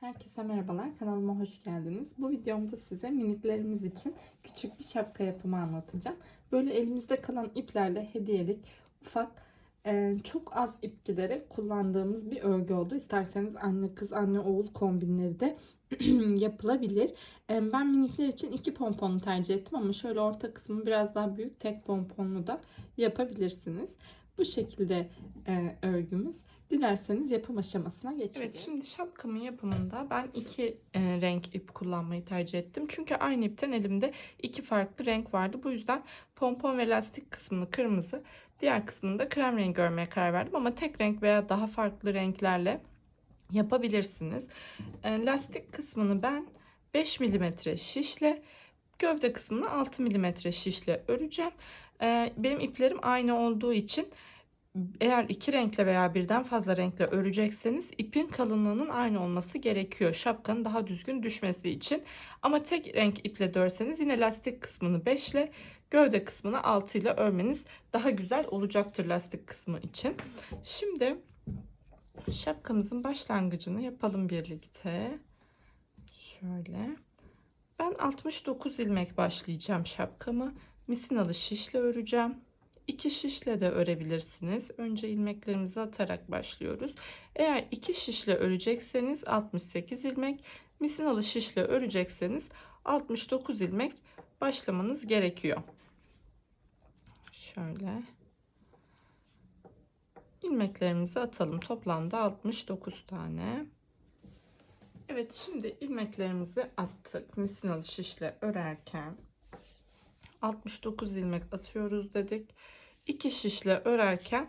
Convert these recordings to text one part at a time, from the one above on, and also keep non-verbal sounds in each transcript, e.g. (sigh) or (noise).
Herkese merhabalar, kanalıma hoş geldiniz. Bu videomda size miniklerimiz için küçük bir şapka yapımı anlatacağım. Böyle elimizde kalan iplerle hediyelik, ufak, e, çok az ip giderek kullandığımız bir örgü oldu. İsterseniz anne kız, anne oğul kombinleri de (clears throat) yapılabilir. E, Ben minikler için iki pomponu tercih ettim ama şöyle orta kısmı biraz daha büyük tek pomponlu da yapabilirsiniz. Bu şekilde e, örgümüz. Dilerseniz yapım aşamasına geçelim. Evet şimdi şapkamın yapımında ben iki e, renk ip kullanmayı tercih ettim. Çünkü aynı ipten elimde iki farklı renk vardı. Bu yüzden pompon ve lastik kısmını kırmızı, diğer kısmını da krem rengi örmeye karar verdim. Ama tek renk veya daha farklı renklerle yapabilirsiniz. E, lastik kısmını ben 5 mm şişle, gövde kısmını 6 mm şişle öreceğim. E, benim iplerim aynı olduğu için eğer iki renkle veya birden fazla renkle örecekseniz ipin kalınlığının aynı olması gerekiyor. Şapkanın daha düzgün düşmesi için. Ama tek renk iple de örseniz yine lastik kısmını 5 ile gövde kısmını 6 ile örmeniz daha güzel olacaktır lastik kısmı için. Şimdi şapkamızın başlangıcını yapalım birlikte. Şöyle. Ben 69 ilmek başlayacağım şapkamı. Misinalı şişle öreceğim. İki şişle de örebilirsiniz. Önce ilmeklerimizi atarak başlıyoruz. Eğer iki şişle örecekseniz 68 ilmek, misinalı şişle örecekseniz 69 ilmek başlamanız gerekiyor. Şöyle ilmeklerimizi atalım. Toplamda 69 tane. Evet şimdi ilmeklerimizi attık. Misinalı şişle örerken 69 ilmek atıyoruz dedik. 2 şişle örerken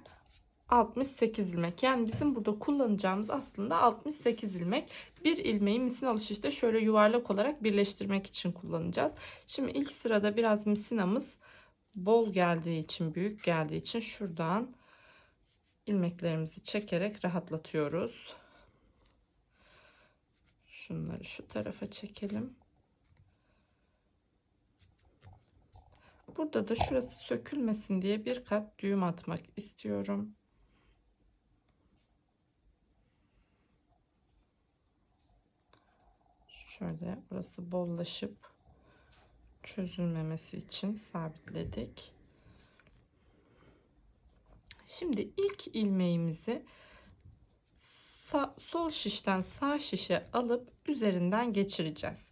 68 ilmek. Yani bizim burada kullanacağımız aslında 68 ilmek. Bir ilmeği misinalı şişte şöyle yuvarlak olarak birleştirmek için kullanacağız. Şimdi ilk sırada biraz misinamız bol geldiği için, büyük geldiği için şuradan ilmeklerimizi çekerek rahatlatıyoruz. Şunları şu tarafa çekelim. Burada da şurası sökülmesin diye bir kat düğüm atmak istiyorum. Şöyle burası bollaşıp çözülmemesi için sabitledik. Şimdi ilk ilmeğimizi sağ, sol şişten sağ şişe alıp üzerinden geçireceğiz.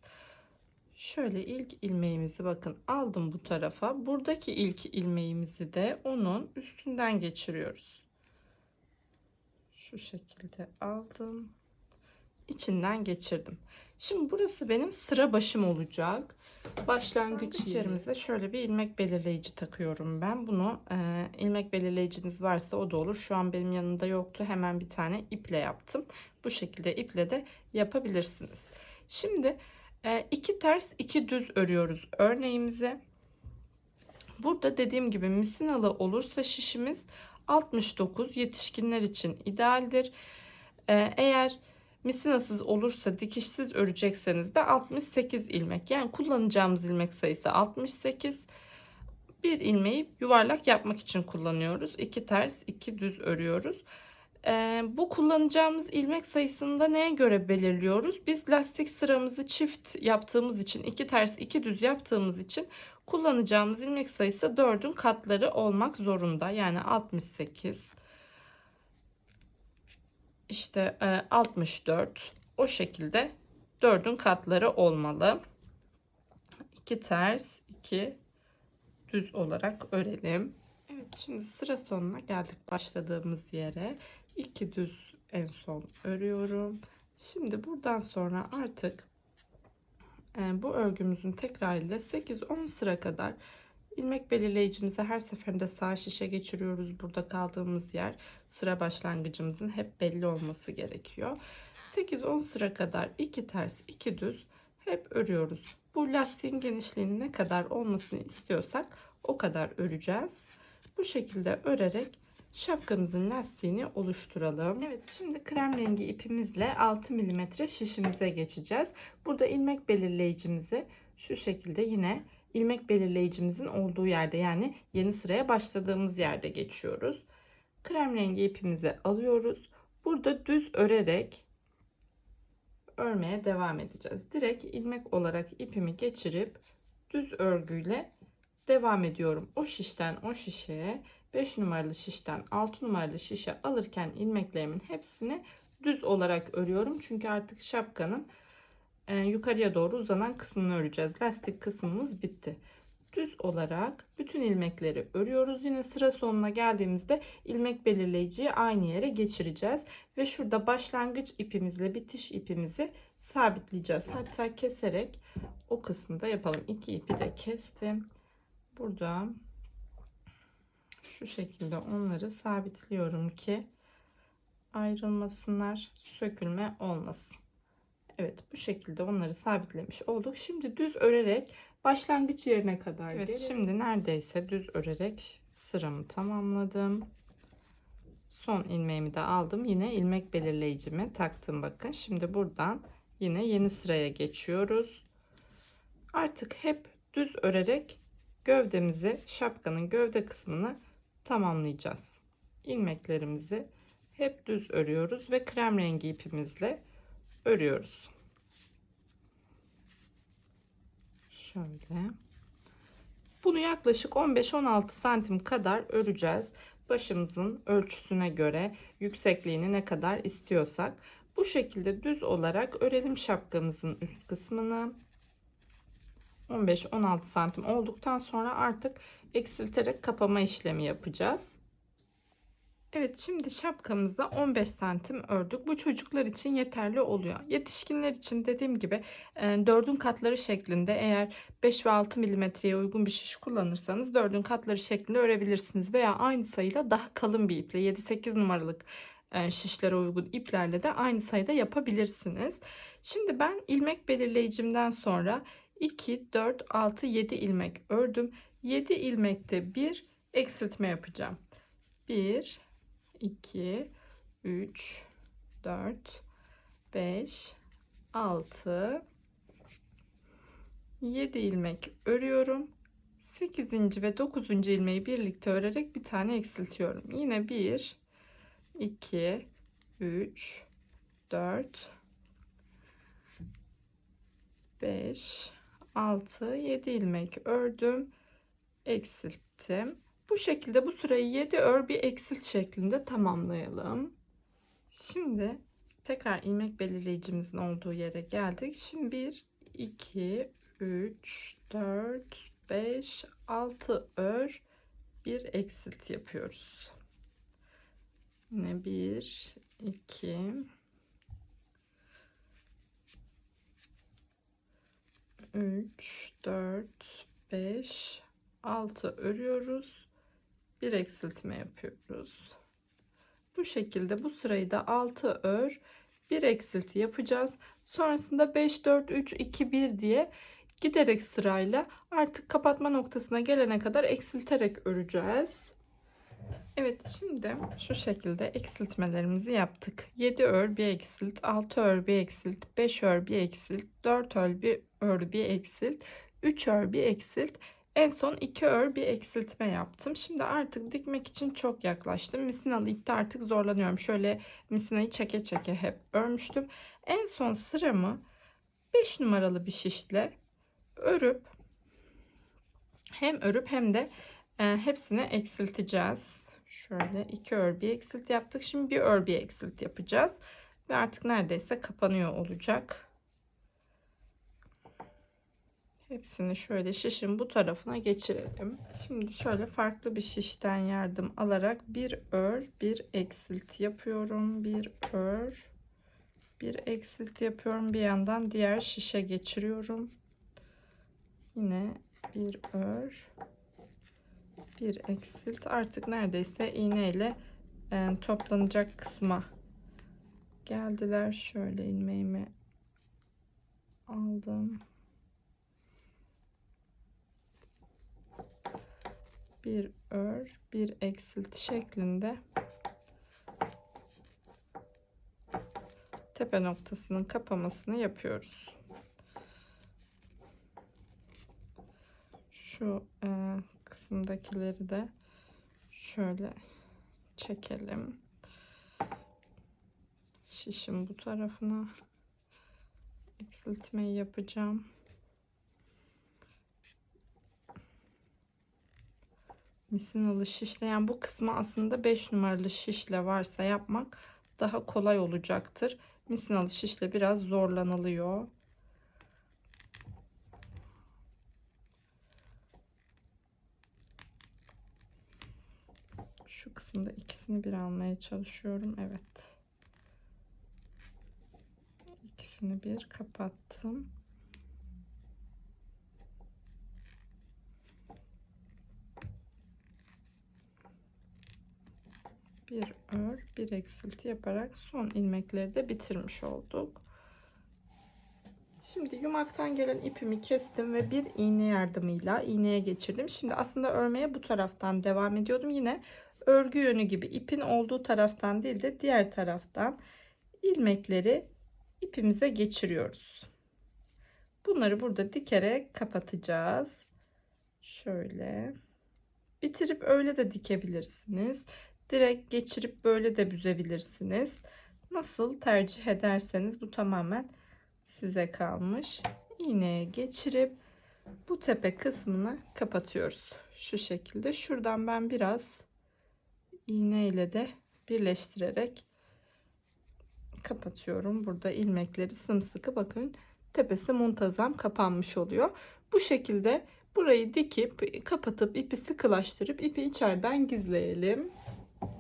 Şöyle ilk ilmeğimizi bakın aldım bu tarafa. Buradaki ilk ilmeğimizi de onun üstünden geçiriyoruz. Şu şekilde aldım. İçinden geçirdim. Şimdi burası benim sıra başım olacak. Başlangıç yerimizde şöyle bir ilmek belirleyici takıyorum ben. Bunu e, ilmek belirleyiciniz varsa o da olur. Şu an benim yanımda yoktu. Hemen bir tane iple yaptım. Bu şekilde iple de yapabilirsiniz. Şimdi e, iki ters iki düz örüyoruz örneğimizi. Burada dediğim gibi misinalı olursa şişimiz 69 yetişkinler için idealdir. E, eğer misinasız olursa dikişsiz örecekseniz de 68 ilmek. Yani kullanacağımız ilmek sayısı 68. Bir ilmeği yuvarlak yapmak için kullanıyoruz. İki ters iki düz örüyoruz. Bu kullanacağımız ilmek sayısını da neye göre belirliyoruz? Biz lastik sıramızı çift yaptığımız için, iki ters iki düz yaptığımız için kullanacağımız ilmek sayısı 4'ün katları olmak zorunda. Yani 68, işte e, 64 o şekilde 4'ün katları olmalı. 2 ters, 2 düz olarak örelim. Evet şimdi sıra sonuna geldik başladığımız yere. 2 düz en son örüyorum. Şimdi buradan sonra artık e, bu örgümüzün tekrarıyla 8-10 sıra kadar ilmek belirleyicimizi her seferinde sağ şişe geçiriyoruz. Burada kaldığımız yer sıra başlangıcımızın hep belli olması gerekiyor. 8-10 sıra kadar 2 ters 2 düz hep örüyoruz. Bu lastiğin genişliğini ne kadar olmasını istiyorsak o kadar öreceğiz. Bu şekilde örerek şapkamızın lastiğini oluşturalım. Evet şimdi krem rengi ipimizle 6 mm şişimize geçeceğiz. Burada ilmek belirleyicimizi şu şekilde yine ilmek belirleyicimizin olduğu yerde yani yeni sıraya başladığımız yerde geçiyoruz. Krem rengi ipimizi alıyoruz. Burada düz örerek örmeye devam edeceğiz. Direkt ilmek olarak ipimi geçirip düz örgüyle devam ediyorum. O şişten o şişeye 5 numaralı şişten 6 numaralı şişe alırken ilmeklerimin hepsini düz olarak örüyorum. Çünkü artık şapkanın e, yukarıya doğru uzanan kısmını öreceğiz. Lastik kısmımız bitti. Düz olarak bütün ilmekleri örüyoruz. Yine sıra sonuna geldiğimizde ilmek belirleyiciyi aynı yere geçireceğiz. Ve şurada başlangıç ipimizle bitiş ipimizi sabitleyeceğiz. Hatta keserek o kısmı da yapalım. İki ipi de kestim. Burada şu şekilde onları sabitliyorum ki ayrılmasınlar, sökülme olmasın. Evet bu şekilde onları sabitlemiş olduk. Şimdi düz örerek başlangıç yerine kadar Evet, evet, şimdi neredeyse düz örerek sıramı tamamladım. Son ilmeğimi de aldım. Yine ilmek belirleyicimi taktım bakın. Şimdi buradan yine yeni sıraya geçiyoruz. Artık hep düz örerek gövdemizi, şapkanın gövde kısmını tamamlayacağız. İlmeklerimizi hep düz örüyoruz ve krem rengi ipimizle örüyoruz. Şöyle. Bunu yaklaşık 15-16 santim kadar öreceğiz. Başımızın ölçüsüne göre yüksekliğini ne kadar istiyorsak. Bu şekilde düz olarak örelim şapkamızın üst kısmını. 15-16 santim olduktan sonra artık eksilterek kapama işlemi yapacağız. Evet şimdi şapkamızda 15 santim ördük. Bu çocuklar için yeterli oluyor. Yetişkinler için dediğim gibi 4'ün katları şeklinde eğer 5 ve 6 milimetreye uygun bir şiş kullanırsanız 4'ün katları şeklinde örebilirsiniz. Veya aynı sayıyla daha kalın bir iple 7-8 numaralık e, şişlere uygun iplerle de aynı sayıda yapabilirsiniz. Şimdi ben ilmek belirleyicimden sonra 2, 4, 6, 7 ilmek ördüm. 7 ilmekte bir eksiltme yapacağım. 1, 2, 3, 4, 5, 6, 7 ilmek örüyorum. 8. ve 9. ilmeği birlikte örerek bir tane eksiltiyorum. Yine 1, 2, 3, 4, 5, 6, 7 ilmek ördüm. Eksilttim. Bu şekilde bu sırayı 7 ör bir eksilt şeklinde tamamlayalım. Şimdi tekrar ilmek belirleyicimizin olduğu yere geldik. Şimdi 1, 2, 3, 4, 5, 6 ör bir eksilt yapıyoruz. Yine 1, 2, 3, 4, 5, 6 örüyoruz. Bir eksiltme yapıyoruz. Bu şekilde bu sırayı da 6 ör, bir eksilti yapacağız. Sonrasında 5, 4, 3, 2, 1 diye giderek sırayla artık kapatma noktasına gelene kadar eksilterek öreceğiz. Evet şimdi şu şekilde eksiltmelerimizi yaptık. 7 ör bir eksilt, 6 ör bir eksilt, 5 ör bir eksilt, 4 ör bir ör bir eksilt, 3 ör bir eksilt, en son 2 ör bir eksiltme yaptım. Şimdi artık dikmek için çok yaklaştım. Misinalı ipte artık zorlanıyorum. Şöyle misinayı çeke çeke hep örmüştüm. En son sıramı 5 numaralı bir şişle örüp hem örüp hem de e, hepsini eksilteceğiz. Şöyle iki ör bir eksilt yaptık. Şimdi bir ör bir eksilt yapacağız. Ve artık neredeyse kapanıyor olacak. Hepsini şöyle şişin bu tarafına geçirelim. Şimdi şöyle farklı bir şişten yardım alarak bir ör bir eksilt yapıyorum. Bir ör bir eksilt yapıyorum. Bir yandan diğer şişe geçiriyorum. Yine bir ör bir eksilt artık neredeyse iğneyle e, toplanacak kısma geldiler. Şöyle ilmeğimi aldım. Bir ör, bir eksilt şeklinde tepe noktasının kapamasını yapıyoruz. Şu e, kısımdakileri de şöyle çekelim. Şişin bu tarafına eksiltmeyi yapacağım. Misinalı şişle yani bu kısmı aslında 5 numaralı şişle varsa yapmak daha kolay olacaktır. Misinalı şişle biraz zorlanılıyor. Şu kısımda ikisini bir almaya çalışıyorum. Evet. İkisini bir kapattım. Bir ör, bir eksilti yaparak son ilmekleri de bitirmiş olduk. Şimdi yumaktan gelen ipimi kestim ve bir iğne yardımıyla iğneye geçirdim. Şimdi aslında örmeye bu taraftan devam ediyordum. Yine örgü yönü gibi ipin olduğu taraftan değil de diğer taraftan ilmekleri ipimize geçiriyoruz. Bunları burada dikerek kapatacağız. Şöyle. Bitirip öyle de dikebilirsiniz. Direkt geçirip böyle de büzebilirsiniz. Nasıl tercih ederseniz bu tamamen size kalmış. İğneye geçirip bu tepe kısmını kapatıyoruz. Şu şekilde. Şuradan ben biraz iğne ile de birleştirerek kapatıyorum. Burada ilmekleri sımsıkı bakın tepesi muntazam kapanmış oluyor. Bu şekilde burayı dikip kapatıp ipi sıkılaştırıp ipi içeriden gizleyelim.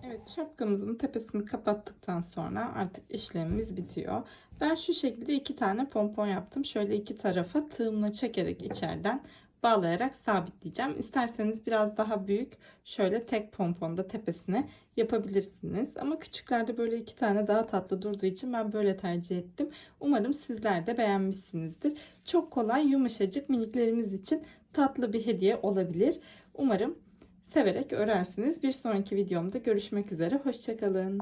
Evet şapkamızın tepesini kapattıktan sonra artık işlemimiz bitiyor. Ben şu şekilde iki tane pompon yaptım. Şöyle iki tarafa tığımla çekerek içeriden bağlayarak sabitleyeceğim. İsterseniz biraz daha büyük şöyle tek pomponda tepesine yapabilirsiniz. Ama küçüklerde böyle iki tane daha tatlı durduğu için ben böyle tercih ettim. Umarım sizler de beğenmişsinizdir. Çok kolay yumuşacık miniklerimiz için tatlı bir hediye olabilir. Umarım severek örersiniz. Bir sonraki videomda görüşmek üzere. Hoşçakalın.